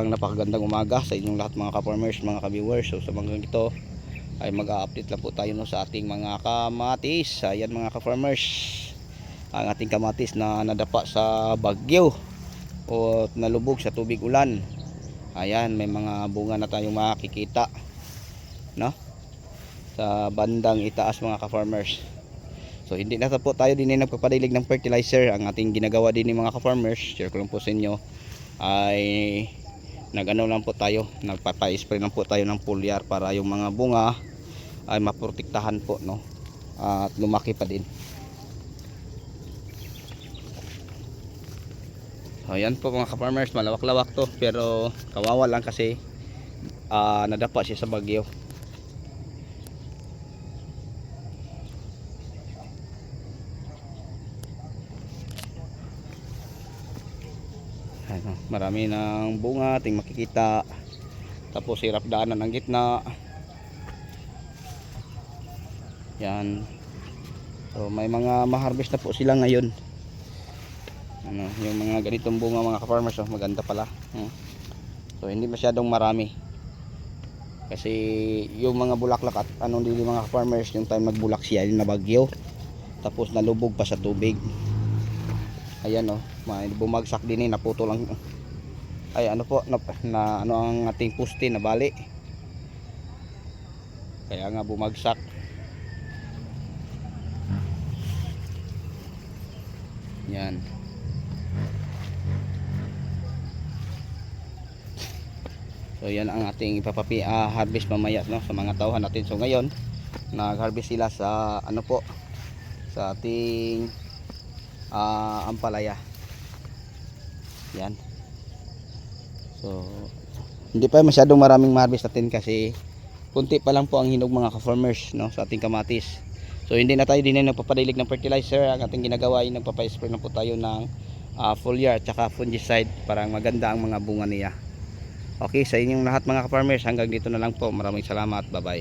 Isang napakagandang umaga sa inyong lahat mga ka-farmers, mga ka-viewers. So sa mga ito ay mag-update lang po tayo no, sa ating mga kamatis. Ayan mga ka-farmers. Ang ating kamatis na nadapa sa bagyo o nalubog sa tubig ulan. Ayan, may mga bunga na tayong makikita. No? Sa bandang itaas mga ka-farmers. So hindi na po tayo din nagpapadilig ng fertilizer. Ang ating ginagawa din ng mga ka-farmers, share ko lang po sa inyo, ay nagano lang po tayo, nagpapa-spray lang po tayo ng foliar para yung mga bunga ay maprotektahan po no. At lumaki pa din. So yan po mga ka-farmers, malawak-lawak to pero kawawa lang kasi ah, nadapa siya sa bagyo. Ano, marami ng bunga ating makikita. Tapos hirap daanan ang gitna. Yan. So may mga ma-harvest na po sila ngayon. Ano, yung mga ganitong bunga mga ka-farmers, oh, maganda pala. Hmm. So hindi masyadong marami. Kasi yung mga bulaklak at anong yung mga farmers yung time nagbulak siya yung nabagyo. Tapos nalubog pa sa tubig. Ayan oh, may bumagsak din eh, naputo lang. Ay ano po, na, na ano ang ating puste na bali. Kaya nga bumagsak. Yan. So yan ang ating ipapapi ah, harvest mamaya no sa mga tauhan natin. So ngayon, nag-harvest sila sa ano po sa ating ah, ampalaya. Yan. So hindi pa masyadong maraming harvest natin kasi kunti pa lang po ang hinog mga ka-farmers no sa ating kamatis. So hindi na tayo din na nagpapadilig ng fertilizer. Ang ating ginagawa ay nagpapa-spray na po tayo ng ah, foliar at saka fungicide para maganda ang mga bunga niya. Okay, sa inyong lahat mga ka-farmers, hanggang dito na lang po. Maraming salamat. Bye-bye.